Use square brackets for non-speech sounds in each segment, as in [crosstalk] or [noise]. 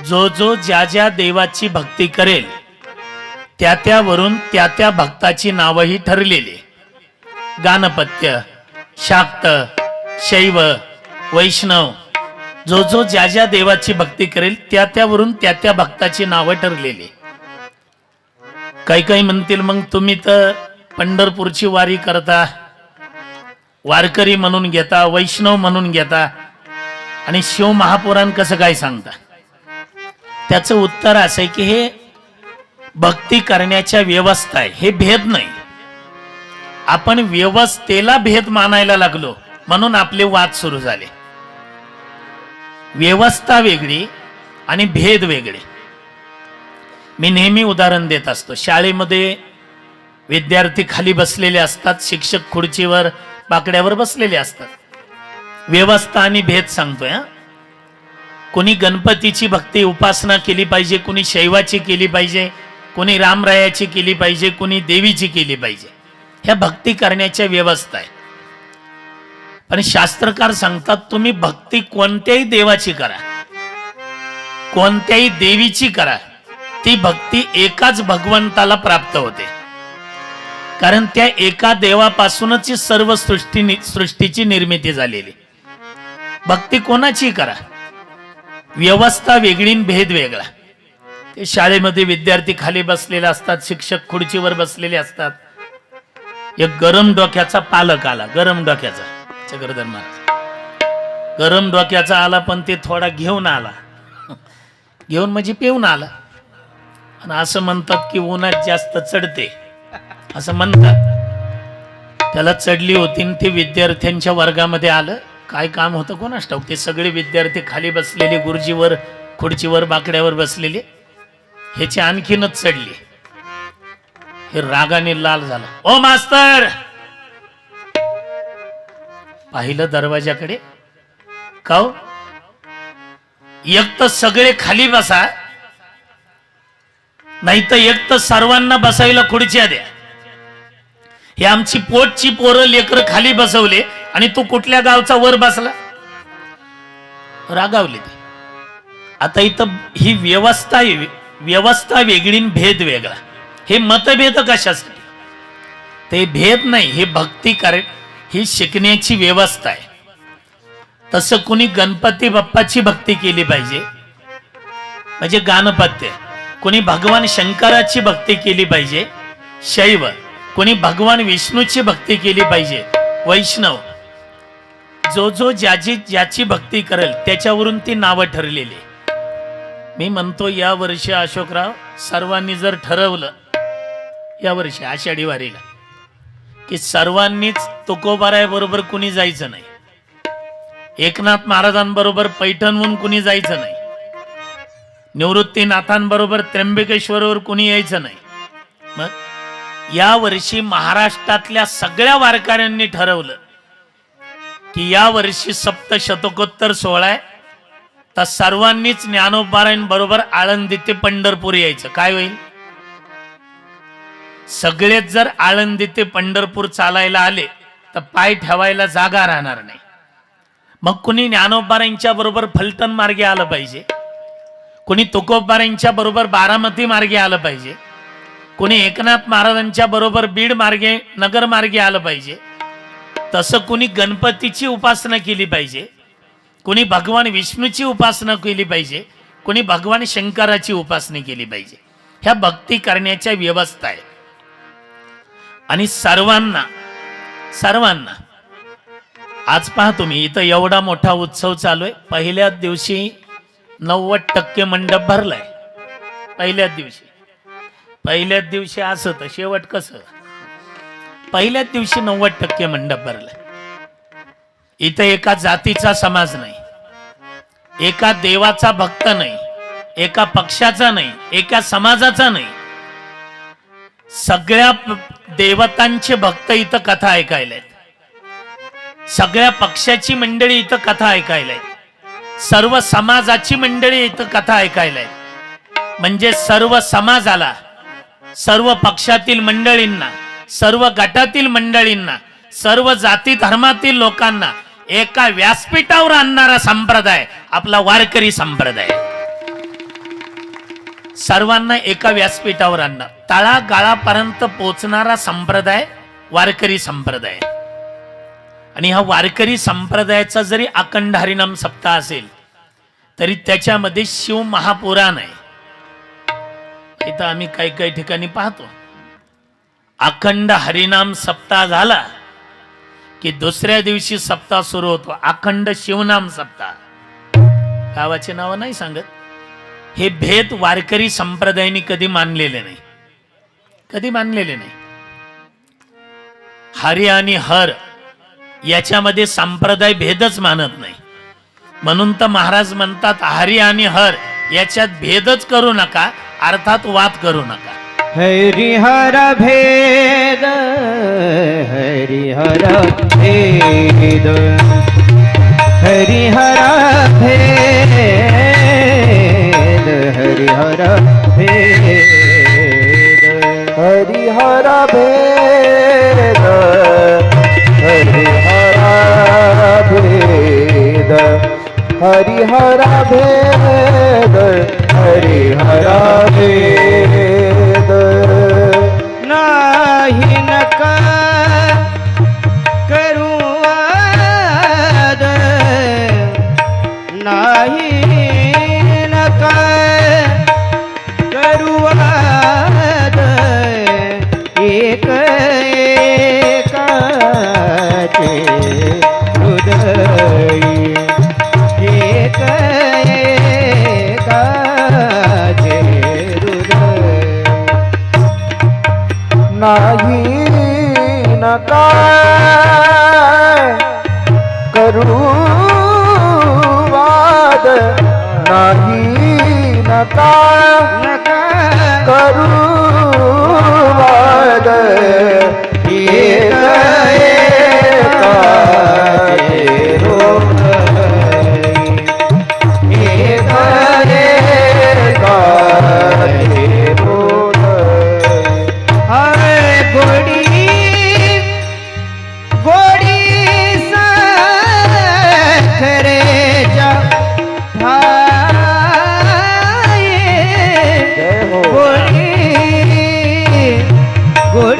जो जो ज्या ज्या देवाची भक्ती करेल त्या त्यावरून त्या त्या भक्ताची नावही ठरलेली. गानपत्य शाक्त शैव वैष्णव जो जो ज्या ज्या देवाची भक्ती करेल त्या त्यावरून त्या त्या भक्ताची नावं ठरलेली. काही काही म्हणतील मग तुम्ही तर पंढरपूरची वारी करता वारकरी म्हणून घेता वैष्णव म्हणून घेता आणि शिव महापुराण कसं काय सांगता? त्याचं उत्तर असं आहे की हे भक्ती करण्याच्या व्यवस्था आहे. हे भेद नाही. आपण व्यवस्थेला भेद मानायला लागलो म्हणून आपले वाद सुरू झाले. व्यवस्था वेगळी आणि भेद वेगळे. मी नेहमी उदाहरण देत असतो. शाळेमध्ये विद्यार्थी खाली बसलेले असतात शिक्षक खुर्चीवर बाकड्यावर बसलेले असतात. व्यवस्था आणि भेद सांगतोय हा. कोणी गणपतीची भक्ती उपासना केली पाहिजे कोणी शैवाची केली पाहिजे कोणी रामरायाची केली पाहिजे कोणी देवीची केली पाहिजे. ह्या भक्ती करण्याच्या व्यवस्था आहे पण शास्त्रकार सांगतात तुम्ही भक्ती कोणत्याही देवाची करा. कोणत्याही देवीची करा. ती भक्ती एकाच भगवंताला प्राप्त होते. कारण त्या एका देवापासूनच सर्व सृष्टी सृष्टीची निर्मिती झालेली. भक्ती कोणाची करा? व्यवस्था वेगळी भेद वेगळा. ते शाळेमध्ये विद्यार्थी खाली बसलेले असतात शिक्षक खुर्चीवर बसलेले असतात. एक गरम डोक्याचा पालक आला गरम डोक्याचा. चक्रधर महाराज. गरम डोक्याचा आला पण ते थोडा घेऊन आला. घेऊन म्हणजे पिऊन आला. आणि असं म्हणतात की उन्हात जास्त चढते. असं म्हणतात. त्याला चढली होती ते विद्यार्थ्यांच्या वर्गामध्ये आलं. काय काम होतं कोणास ठाऊक ते सगळे विद्यार्थी खाली बसलेले गुरुजीवर खुर्चीवर बाकड्यावर बसलेले ह्याची आणखीनच चढली. हे रागाने लाल झाला. ओ मास्तर! पाहिलं दरवाजाकडे काव एक तर सगळे खाली बसा. नाही तर एक तर सर्वांना बसायला खुर्च्या द्या. हे आमची पोटची पोरं लेकर खाली बसवले. आणि तू कुठल्या गावचा वर बसला? रागावले ते. आता इथं ही व्यवस्था व्यवस्था वेगळी भेद वेगळा. हे मतभेद कशासाठी? ते भेद नाही हे भक्ती कारण ही शिकण्याची व्यवस्था आहे. तसं कुणी गणपती बाप्पाची भक्ती केली पाहिजे? म्हणजे गाणपत्य कोणी भगवान शंकराची भक्ती केली पाहिजे? शैव. कोणी भगवान विष्णूची भक्ती केली पाहिजे? वैष्णव. जो जो ज्याची ज्याची भक्ती करेल त्याच्यावरून ती नावं ठरलेली. मी म्हणतो या वर्षी अशोकराव सर्वांनी जर ठरवलं या वर्षी आषाढी वारीला की सर्वांनीच तुकोबाराय बरोबर कुणी जायचं नाही. एकनाथ महाराजांबरोबर पैठणहून कुणी जायचं नाही. निवृत्तीनाथांबरोबर त्र्यंबकेश्वरवर कुणी यायचं नाही. मग या वर्षी महाराष्ट्रातल्या सगळ्या वारकऱ्यांनी ठरवलं की या वर्षी सप्त शतकोत्तर सोहळा आहे. तर सर्वांनीच ज्ञानोपारायण बरोबर आळंदी ते पंढरपूर यायचं. काय होईल? सगळेच जर आळंदी ते पंढरपूर चालायला आले तर पाय ठेवायला जागा राहणार नाही. मग कुणी ज्ञानोबारांच्या बरोबर फलटण मार्गे आलं पाहिजे? कुणी तुकोबारांच्या बरोबर बारामती मार्गे आलं पाहिजे? कुणी एकनाथ महाराजांच्या बरोबर बीड मार्गे नगर मार्गे आलं पाहिजे? तसं कुणी गणपतीची उपासना केली पाहिजे कुणी भगवान विष्णूची उपासना केली पाहिजे कुणी भगवान शंकराची उपासना केली पाहिजे. ह्या भक्ती करण्याच्या व्यवस्था आहे. आणि सर्वांना सर्वांना आज पहा तुम्ही इथं एवढा मोठा उत्सव चालू आहे. पहिल्याच दिवशी नव्वद टक्के मंडप भरलाय. पहिल्याच दिवशी. पहिल्याच दिवशी असं तर शेवट कसं? पहिल्याच दिवशी नव्वद टक्के मंडप भरलाय. इथं एका जातीचा समाज नाही. एका देवाचा भक्त नाही. एका पक्षाचा नाही. एका समाजाचा नाही. सगळ्या देवतांचे भक्त इथं कथा ऐकायला आहेत. सगळ्या पक्षाची मंडळी इथं कथा ऐकायला आहेत. सर्व समाजाची मंडळी इथं कथा ऐकायला आहेत. म्हणजे सर्व समाजाला सर्व पक्षातील मंडळींना सर्व गटातील मंडळींना सर्व जाती धर्मातील लोकांना एका व्यासपीठावर आणणारा संप्रदाय आपला वारकरी संप्रदाय. सर्वांना एका व्यासपीठावर आणणार. तळागाळापर्यंत पोचणारा संप्रदाय वारकरी संप्रदाय. आणि हा वारकरी संप्रदायाचा जरी अखंड हरिनाम सप्ताह असेल तरी त्याच्यामध्ये शिव महापुराण आहे. इथं आम्ही काही काही ठिकाणी पाहतो. अखंड हरिनाम सप्ताह झाला की दुसऱ्या दिवशी सप्ताह सुरू होतो. अखंड शिवनाम सप्ताह. गावाचे नाव नाही सांगत. हे भेद वारकरी संप्रदायाने कधी मानलेले नाही. कधी मानलेले नाही. हरि आणि हर याच्यामध्ये संप्रदाय भेदच मानत नाही. म्हणून तर महाराज म्हणतात हरी आणि हर याच्यात भेदच करू नका अर्थात वाद करू नका. हरिहर भेद हरिहर भेद। हरिहर भेद हरिहर भेद। हरिहर भेद हरिहर भेद। हरिहर भेद हरिहर भेद।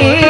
ती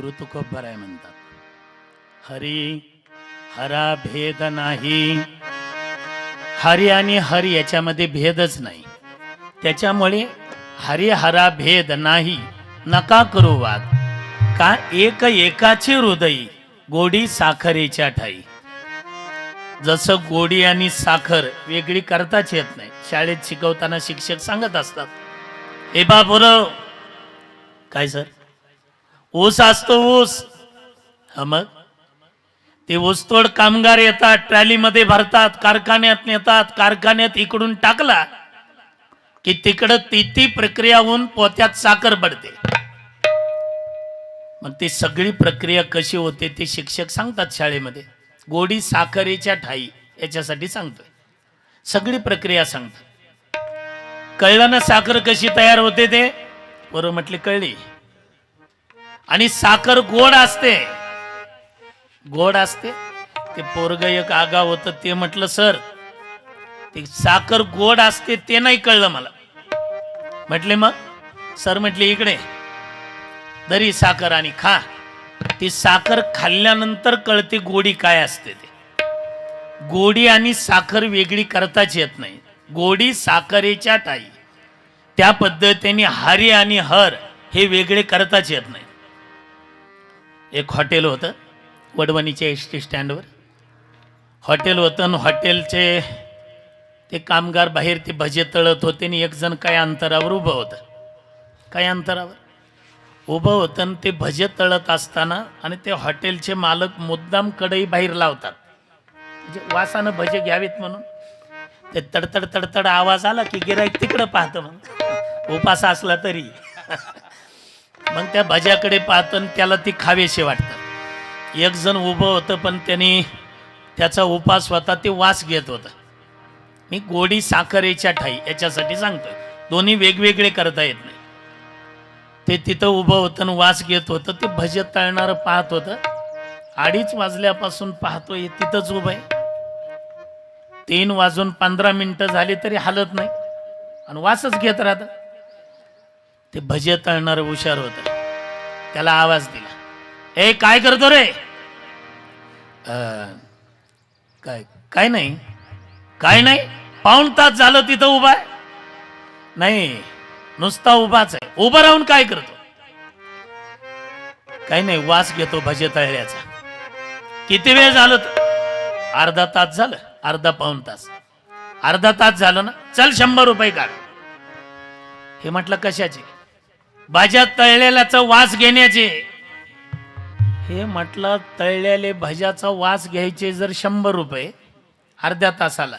जगद्गुरु तुकोबराय म्हणतात. हरी हरा भेद नाही. हरी आणि हरी याच्यामध्ये भेदच नाही. त्याच्यामुळे हरी हरा भेद नाही. नका करू वाद. का एक एकाचे हृदय गोडी साखरेच्या ठाई. जसं गोडी आणि साखर वेगळी करताच येत नाही. शाळेत शिकवताना शिक्षक सांगत असतात ए बा बोरव काय सर? ऊस असतो ऊस. हा मग? ते ऊसतोड कामगार येतात ट्रॅलीमध्ये भरतात कारखान्यात नेतात कारखान्यात इकडून टाकला की तिकडं ती ती प्रक्रिया होऊन पोत्यात साखर पडते. मग ती सगळी प्रक्रिया कशी होते ते शिक्षक सांगतात शाळेमध्ये. गोडी साखरेच्या ठाई याच्यासाठी सांगतोय. सगळी प्रक्रिया सांगतात. कळलं ना साखर कशी तयार होते ते? बरोबर म्हटले कळली. आणि साखर गोड असते. गोड असते. ते पोरग एक आगाव होतं ते म्हटलं सर ते साखर गोड असते ते नाही कळलं मला. म्हटले मग? सर म्हटले इकडे दरी साखर आणि खा. ती साखर खाल्ल्यानंतर कळते गोडी काय असते ते. गोडी आणि साखर वेगळी करताच येत नाही. गोडी साखरेच्या टाई त्या पद्धतीने हरी आणि हर हे वेगळे करताच येत नाही. एक हॉटेल होतं वडवणीच्या एस टी स्टँडवर. हॉटेल होतं आणि हॉटेलचे ते कामगार बाहेर ते भजे तळत होते आणि एकजण काय अंतरावर उभं होतं. काय अंतरावर? उभं होतं आणि ते भजे तळत असताना आणि ते हॉटेलचे मालक मुद्दाम कढई बाहेर लावतात. म्हणजे वासानं भजे घ्यावेत म्हणून. ते तडतड तडतड आवाज आला की गिराईक तिकडं पाहतं मग उपास असला तरी. [laughs] मग त्या भज्याकडे पाहतं आणि त्याला ती खावेसे वाटतं एक जण उभं होतं पण त्यांनी त्याचा उपास होता ते वास घेत होता. मी गोडी साखरेच्या ठाई याच्यासाठी सांगतो दोन्ही वेगवेगळे करता येत नाही. ते तिथं उभं होतं आणि वास घेत होतं. ते भजे तळणारं पाहत होतं. अडीच वाजल्यापासून पाहतोय तिथंच उभं आहे. तीन वाजून पंधरा मिनटं झाली तरी हालत नाही. आणि वासच घेत राहतं. ते भजे तळणारं हुशार होत. त्याला आवाज दिला. ए काय करतो रे? "अं, काय काय नाही. काय नाही? पाऊण तास झालं तिथं उभा आहे. नाही नुसता उभाच आहे. उभं राहून काय करतो? काही नाही वास घेतो भजे तळल्याचा. किती वेळ झालं अर्धा तास झालं. अर्धा पाऊण तास. अर्धा तास झालं ना? चल शंभर रुपये काढ. हे म्हटलं कशाचे? भाज्या तळलेल्याचा वास घेण्याचे. हे म्हटलं तळलेले भज्याचा वास घ्यायचे जर शंभर रुपये अर्ध्या तासाला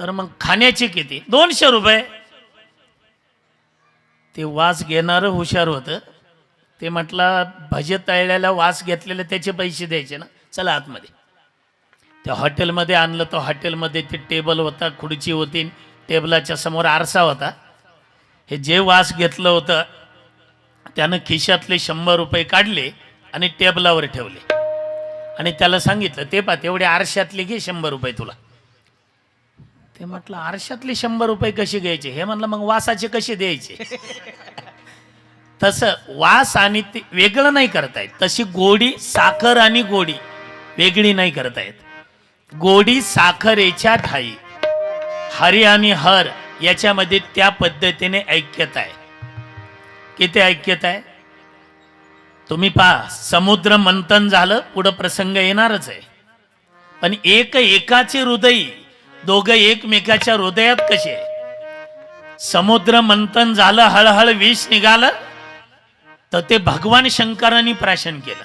तर मग खाण्याचे किती? दोनशे रुपये. ते वास घेणारं हुशार होतं. ते म्हटलं भजे तळलेला वास घेतलेले त्याचे पैसे द्यायचे ना चला आतमध्ये. त्या हॉटेलमध्ये आणलं तर हॉटेलमध्ये ते टेबल होता खुर्ची होती टेबलाच्या समोर आरसा होता. हे जे वास घेतलं होतं त्यानं खिशातले शंभर रुपये काढले आणि टेबलावर ठेवले. आणि त्याला सांगितलं ते पा तेवढे आरशातले घे शंभर रुपये तुला. ते म्हटलं आरशातले शंभर रुपये कसे घ्यायचे? हे म्हणलं मग वासाचे कसे द्यायचे? [laughs] तसं वास आणि ते वेगळं नाही करता येत. तशी गोडी साखर आणि गोडी वेगळी नाही करता येत. गोडी साखरेच्या ठाई हरी आणि हर याच्यामध्ये त्या पद्धतीने ऐक्यता आहे. किती ऐक्यता आहे? तुम्ही पहा समुद्र मंथन झालं पुढं प्रसंग येणारच आहे. पण एक एकाचे हृदय दोघं एकमेकाच्या हृदयात कसे समुद्र मंथन झालं हळहळ विष निघालं तर ते भगवान शंकरांनी प्राशन केलं.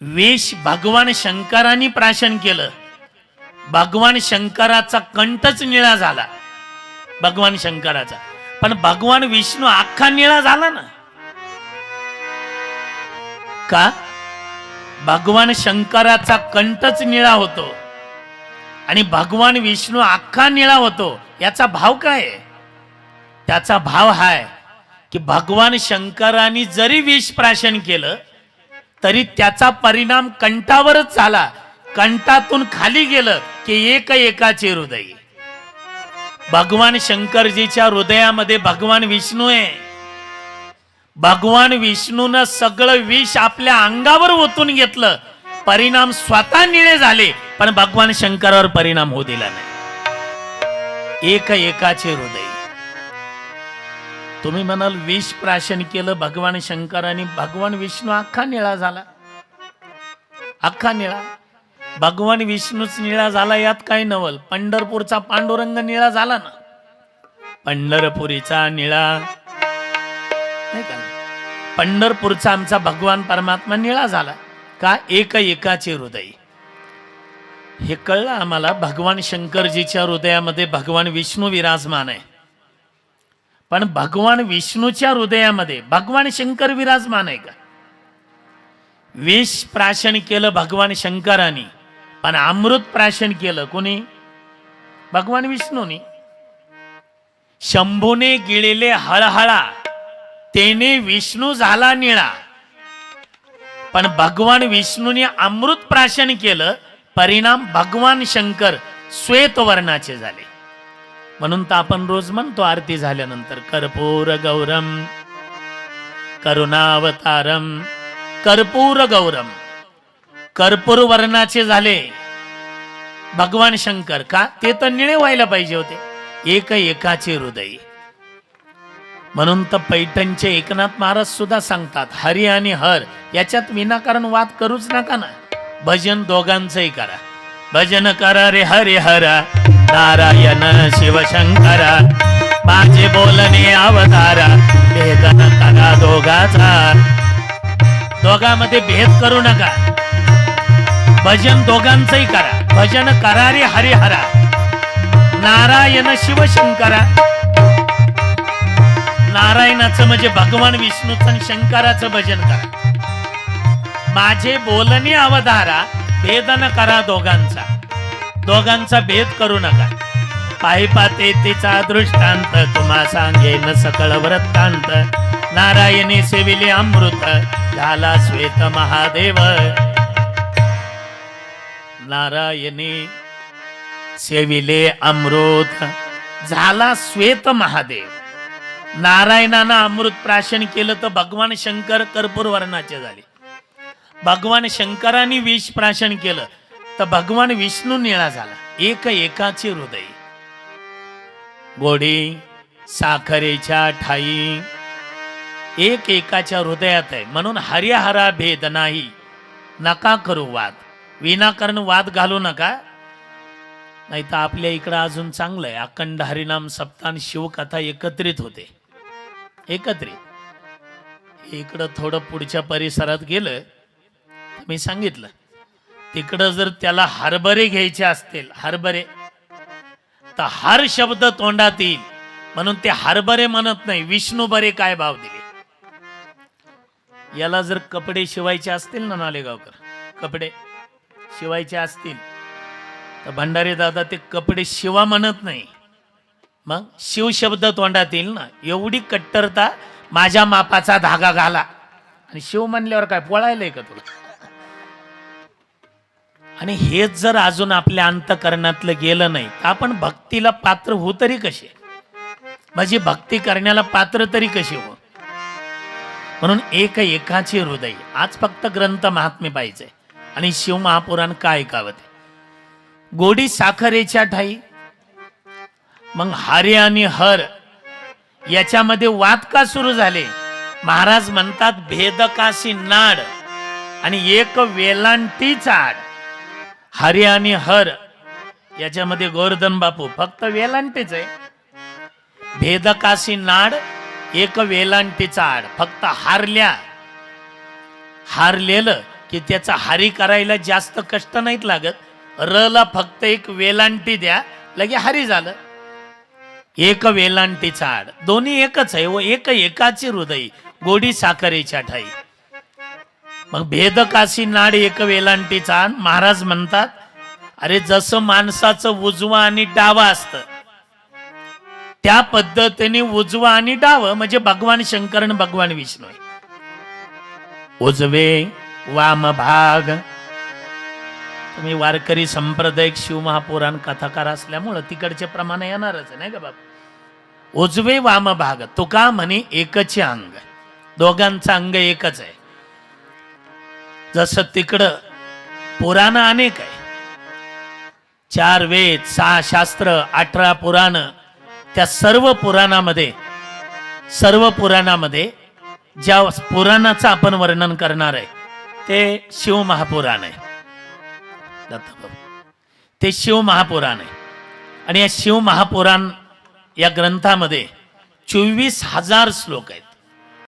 विष भगवान शंकरांनी प्राशन केलं. भगवान शंकराचा कंठच निळा झाला. भगवान शंकराचा. पण भगवान विष्णू अख्खा निळा झाला ना. का? भगवान शंकराचा कंठच निळा होतो. आणि भगवान विष्णू अख्खा निळा होतो. याचा भाव काय आहे? त्याचा भाव हाय की भगवान शंकरांनी जरी विष प्राशन केलं तरी त्याचा परिणाम कंठावरच झाला. कंठातून खाली गेलं की एक एकाचे हृदय. भगवान शंकरजीच्या हृदयामध्ये भगवान विष्णू आहे. भगवान विष्णून सगळं विष आपल्या अंगावर ओतून घेतलं. परिणाम स्वतः निळे झाले पण भगवान शंकरावर परिणाम होऊ दिला नाही. एक एकाचे हृदय. तुम्ही म्हणाल विष प्राशन केलं भगवान शंकराने भगवान विष्णू अख्खा निळा झाला. अख्खा निळा. भगवान विष्णूच निळा झाला यात काय नवल? पंढरपूरचा पांडुरंग निळा झाला ना? पंढरपुरीचा निळा. नाही का? पंढरपूरचा आमचा भगवान परमात्मा निळा झाला. का एक एकाचे हृदय? हे कळलं आम्हाला भगवान शंकरजीच्या हृदयामध्ये भगवान विष्णू विराजमान आहे. पण भगवान विष्णूच्या हृदयामध्ये भगवान शंकर विराजमान आहे का? विष प्राशन केलं भगवान शंकराने. पण अमृत प्राशन केलं कोणी? भगवान विष्णूनी. शंभूने गिळेले हळहळा तेने विष्णू झाला निळा. पण भगवान विष्णूने अमृत प्राशन केलं परिणाम भगवान शंकर श्वेत वर्णाचे झाले. म्हणून तर आपण रोज म्हणतो आरती झाल्यानंतर कर्पूर गौरम करुणावतारम कर्पूर गौरम. कर्पूर वर्णाचे झाले. भगवान शंकर का? ते तर निळे व्हायला पाहिजे होते. एक एकाचे हृदय. म्हणून तर पैठणचे एकनाथ महाराज सुद्धा सांगतात हरी आणि हर याच्यात विनाकारण वाद करूच नका ना. भजन दोघांचंही करा. भजन करा रे हरे हरा नारायण शिवशंकरा माझे बोलणे अवतारा भेदन करा दोघाचा. दोघांमध्ये भेद करू नका. भजन दोघांचंही करा. भजन करारी हरिहरा. नारायण शिवशंकरा. नारायणाचं म्हणजे भगवान विष्णूचं आणि शंकराचं भजन करा. माझे बोलणे अवधारा भेदन करा दोघांचा. दोघांचा भेद करू नका. पायी पाते तिचा दृष्टांत तुम्हा सांगेन सकळ वृत्तांत. नारायणी सेविले अमृत झाला श्वेत महादेव. नारायणी सेविले अमृत झाला श्वेत महादेव. नारायणानं अमृत प्राशन केलं तर भगवान शंकर कर्पूर वर्णाचे झाले. भगवान शंकराने विष प्राशन केलं तर भगवान विष्णू निळा झाला. एक एकाचे हृदय. गोडी साखरेच्या ठाई. एक एकाच्या हृदयात आहे. म्हणून हरिहरा भेद नाही. नका करू वाद. विनाकारण वाद घालू नका. नाही तर आपल्या इकडं अजून चांगलं आहे. अखंड हरिनाम सप्तान शिवकथा एकत्रित होते. एकत्रित. इकडं थोडं पुढच्या परिसरात गेलं मी सांगितलं तिकडं जर त्याला हरभरे घ्यायचे असतील हरभरे तर हर शब्द तोंडात येईल. म्हणून ते हरभरे म्हणत नाही विष्णू बरे काय भाव दिले? याला जर कपडे शिवायचे असतील ना नालेगावकर? कपडे? शिवायचे असतील. तर भंडारी दादा ते कपडे शिवा म्हणत नाही. मग शिव शब्द तोंडात येईल ना एवढी कट्टरता माझ्या मापाचा धागा घाला. आणि शिव म्हणल्यावर काय पोळायलंय का तुला? आणि हेच जर अजून आपल्या अंतकरणातलं गेलं नाही तर आपण भक्तीला पात्र हो तरी कसे? माझी भक्ती करण्याला पात्र तरी कसे हो म्हणून एक एकाचे हृदय आज फक्त ग्रंथ महात्मे पाहिजे. आणि शिव महापुराण काय ऐकावं ते? गोडी साखरेच्या ठाई मग हरे आणि हर याच्यामध्ये वाद का सुरू झाले? महाराज म्हणतात भेदकाशी नाड आणि एक वेलांटी चाड. हरे आणि हर याच्यामध्ये गोवर्धन बापू फक्त वेलांटीच आहे. भेदकाशी नाड एक वेलांटीचा आड फक्त हारल्या. हारलेलं की त्याचा हारी करायला जास्त कष्ट नाहीत लागत. र ला फक्त एक वेलांटी द्या लगे हारी झालं. एक वेलांटीचा आड दोन्ही एकच आहे व एक एकाची हृदय गोडी साखरेच्या ठाई. मग भेदकाशी नाड एक वेलांटीचा महाराज म्हणतात अरे जसं माणसाचं उजवा आणि डावा असतं त्या पद्धतीने उजवा आणि डाव म्हणजे भगवान शंकर आणि भगवान विष्णू उजवे वाम भाग. तुम्ही वारकरी संप्रदायिक शिवमहापुराण कथाकार असल्यामुळं तिकडचे प्रमाण येणारच आहे, नाही का बाबा? उजवे वाम भाग तुका म्हणे एकचे अंग. दोघांचं अंग एकच आहे. जसं तिकडं पुराण अनेक आहे. चार वेद सहा शास्त्र अठरा पुराण त्या सर्व पुराणामध्ये सर्व पुराणामध्ये ज्या पुराणाचं आपण वर्णन करणार आहे ते शिव महापुराण आहे दत्तभाऊ ते शिव महापुराण आहे. आणि या शिव महापुराण या ग्रंथामध्ये चोवीस हजार श्लोक आहेत.